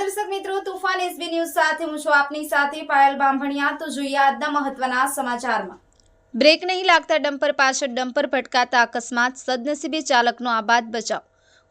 છું તુફાન SB news સાથે હું છું આપની સાથે પાયલ બાંભણિયા. તો જોઈએ આજના મહત્વના સમાચારમાં. બ્રેક નહીં લાગતા ડમ્પર, પાછળ ડમ્પર ભટકાતા અકસ્માત, સદનસીબે ચાલકનો આબાદ બચાવ.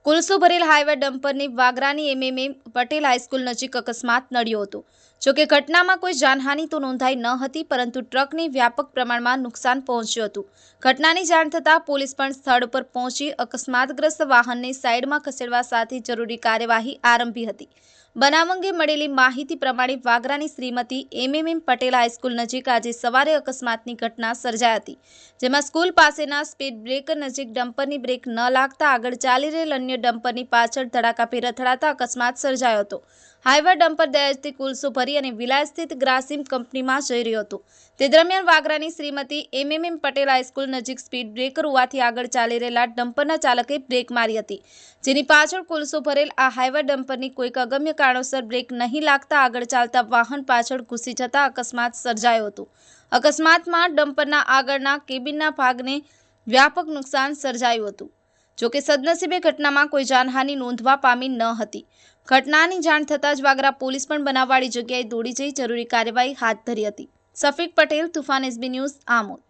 કુલસો ભરેલ હાઈવે ડમ્પરની વાગરાની એમએમએમ પટેલ હાઈસ્કૂલ નજીક અકસ્માત નડ્યો હતો. જોકે ઘટનામાં કોઈ જાનહાનિ તો નોંધાઈ ન હતી, પરંતુ ટ્રકને વ્યાપક પ્રમાણમાં નુકસાન પહોંચ્યું હતું. ઘટનાની જાણ થતાં પોલીસ પણ સ્થળ પર પહોંચી અકસ્માતગ્રસ્ત વાહનને સાઈડમાં ખસેડવા સાથે જરૂરી કાર્યવાહી આરંભી હતી. બનાવ અંગે મળેલી માહિતી પ્રમાણે વાગરાની શ્રીમતી એમએમએમ પટેલ હાઈસ્કૂલ નજીક આજે સવારે અકસ્માતની ઘટના સર્જાઈ હતી, જેમાં સ્કૂલ પાસેના સ્પીડ બ્રેકર નજીક ડમ્પરની બ્રેક ન લાગતા આગળ ચાલી રહેલ અન્ય ડમ્પરની પાછળ ધડાકાભેર અથડાતા અકસ્માત સર્જાયો હતો. હાઈવે ડમ્પર દયાજથી કુલસો ભરી અને વિલાય સ્થિત ગ્રાસિમ કંપનીમાં જઈ રહ્યો હતો. તે દરમિયાન વાગરાની શ્રીમતી એમએમએમ પટેલ હાઈસ્કૂલ નજીક સ્પીડ બ્રેકર હોવાથી આગળ ચાલી રહેલા ડમ્પરના ચાલકે બ્રેક મારી હતી. જેની પાછળ કુલસો ભરેલ આ હાઈવે ડમ્પરની કોઈક અગમ્ય કારણોસર બ્રેક નહીં લાગતા આગળ ચાલતા વાહન પાછળ ઘૂસી જતા અકસ્માત સર્જાયો હતો. અકસ્માતમાં ડમ્પરના આગળના કેબિનના ભાગને વ્યાપક નુકસાન સર્જાયું હતું. જોકે સદનસીબે ઘટનામાં કોઈ જાનહાનિ નોંધવા પામી ન હતી. ઘટનાની જાણ થતાં જ વાગરા પોલીસ પણ બનાવવાળી જગ્યાએ દોડી જઈ જરૂરી કાર્યવાહી હાથ ધરી હતી. Safiq Patel, Tufan SB News, Amod.